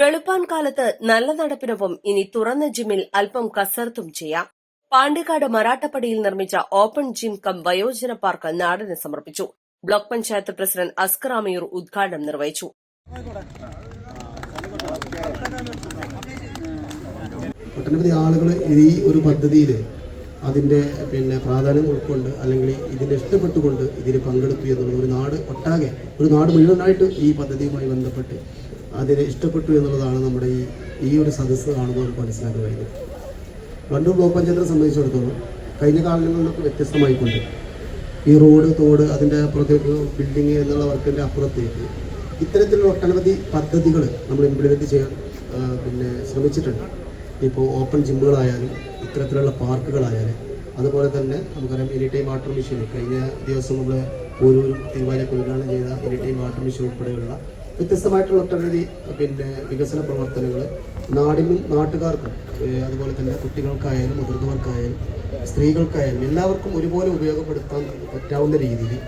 വെളുപ്പാൻ കാലത്ത് നല്ല നടപ്പിനൊപ്പം ഇനി തുറന്ന ജിമ്മിൽ അല്പം കസർത്തും ചെയ്യാം. പാണ്ടിക്കാട് മറാട്ടപ്പടിയിൽ നിർമ്മിച്ച ഓപ്പൺ ജിം കം വയോജന പാർക്ക് നാടിന് സമർപ്പിച്ചു. ബ്ലോക്ക് പഞ്ചായത്ത് പ്രസിഡന്റ് അസ്കർ അമീർ ഉദ്ഘാടനം നിർവഹിച്ചു. ഒട്ടനവധി ആളുകൾ ഈ ഒരു പദ്ധതിയിൽ അതിന്റെ പിന്നെ പ്രാധാന്യം ഉൾക്കൊണ്ട് അല്ലെങ്കിൽ ഇതിനെ ഇഷ്ടപ്പെട്ടുകൊണ്ട് ഇതിൽ പങ്കെടുത്തു എന്നുള്ളത് ഒരു നാട് ഒട്ടാകെ ഒരു നാട് മുഴുവനായിട്ട് ഈ പദ്ധതിയുമായി ബന്ധപ്പെട്ട് അതിനെ ഇഷ്ടപ്പെട്ടു എന്നുള്ളതാണ് നമ്മുടെ ഈ ഈ ഒരു സദസ്സ് കാണുമ്പോൾ നമുക്ക് മനസ്സിലാക്കാൻ കഴിയുന്നത്. വണ്ടൂർ ബ്ലോക്ക് പഞ്ചായത്തിനെ സംബന്ധിച്ചിടത്തോളം കഴിഞ്ഞ കാലങ്ങളിലൊക്കെ വ്യത്യസ്തമായിക്കൊണ്ട് ഈ റോഡ് തോട് അതിന്റെ അപ്പുറത്തേക്ക് ബിൽഡിങ് എന്നുള്ള വർക്കിന്റെ അപ്പുറത്തേക്ക് ഇത്തരത്തിലുള്ള ഒട്ടനവധി പദ്ധതികൾ നമ്മൾ ഇംപ്ലിമെന്റ് ചെയ്യാൻ പിന്നെ ശ്രമിച്ചിട്ടുണ്ട്. ഇപ്പോൾ ഓപ്പൺ ജിമ്മുകളായാലും ഇത്തരത്തിലുള്ള പാർക്കുകളായാലും അതുപോലെ തന്നെ നമുക്കറിയാം എനി ടൈം വാട്ടർ മെഷീൻ കഴിഞ്ഞ ദിവസം നമ്മൾ ഓരോരും തീരുമാനം ഉദ്ഘാടനം ചെയ്ത എനി ടൈം വാട്ടർ മെഷീൻ ഉൾപ്പെടെയുള്ള വ്യത്യസ്തമായിട്ടുള്ള ഒട്ടനവധി പിന്നെ വികസന പ്രവർത്തനങ്ങൾ നാടിനും നാട്ടുകാർക്കും അതുപോലെ തന്നെ കുട്ടികൾക്കായാലും മുതിർന്നവർക്കായാലും സ്ത്രീകൾക്കായാലും എല്ലാവർക്കും ഒരുപോലെ ഉപയോഗപ്പെടുത്താൻ പറ്റാവുന്ന രീതിയിൽ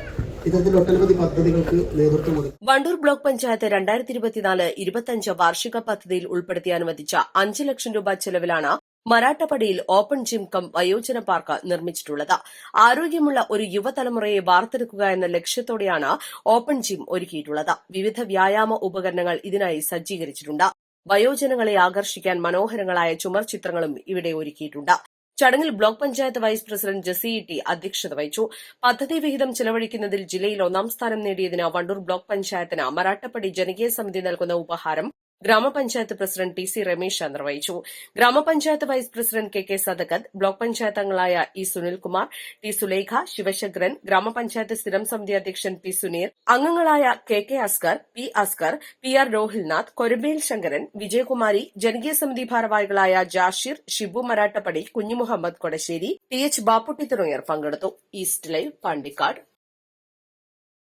നേതൃത്വം വണ്ടൂർ ബ്ലോക്ക് പഞ്ചായത്ത് രണ്ടായിരത്തി ഇരുപത്തിനാല് ഇരുപത്തിയഞ്ച് വാർഷിക പദ്ധതിയിൽ ഉൾപ്പെടുത്തി അനുവദിച്ച അഞ്ച് ലക്ഷം രൂപ ചെലവിലാണ് മരാട്ടപ്പടിയിൽ ഓപ്പൺ ജിം കം വയോജന പാർക്ക് നിർമ്മിച്ചിട്ടുള്ളത്. ആരോഗ്യമുള്ള ഒരു യുവതലമുറയെ വാർത്തെടുക്കുക എന്ന ലക്ഷ്യത്തോടെയാണ് ഓപ്പൺ ജിം ഒരുക്കിയിട്ടുള്ളത്. വിവിധ വ്യായാമ ഉപകരണങ്ങൾ ഇതിനായി സജ്ജീകരിച്ചിട്ടുണ്ട്. വയോജനങ്ങളെ ആകർഷിക്കാൻ മനോഹരങ്ങളായ ചുമർ ചിത്രങ്ങളും ഇവിടെ ഒരുക്കിയിട്ടുണ്ട്. ചടങ്ങിൽ block panchayat vice president Jessy T അധ്യക്ഷത വഹിച്ചു. പദ്ധതി വിഹിതം ചെലവഴിക്കുന്നതിൽ ജില്ലയിൽ ഒന്നാം സ്ഥാനം നേടിയതിന് വണ്ടൂർ ബ്ലോക്ക് പഞ്ചായത്തിന് മറാട്ടപ്പടി ജനകീയ സമിതി നൽകുന്ന ഉപഹാരം ഗ്രാമപഞ്ചായത്ത് പ്രസിഡന്റ് ടി സി രമേശ് നിർവഹിച്ചു grama panchayat vice president K K Sadakath block panchayat അംഗങ്ങളായ ഇ സുനിൽകുമാർ ടി സുലേഖ ശിവശങ്കരൻ ഗ്രാമപഞ്ചായത്ത് സ്ഥിരം സമിതി അധ്യക്ഷൻ പി സുനീർ അംഗങ്ങളായ K K Askar P Askar P R Rohilnath Korumbel Sankaran Vijayakumari ജനകീയ സമിതി ഭാരവാഹികളായ ജാഷിർ ഷിബു മരാട്ടപ്പടി കുഞ്ഞുമുഹമ്മദ് കൊടശ്ശേരി ടി എച്ച് ബാപ്പുട്ടി തുടങ്ങിയവർ പങ്കെടുത്തു. East live Pandikkad.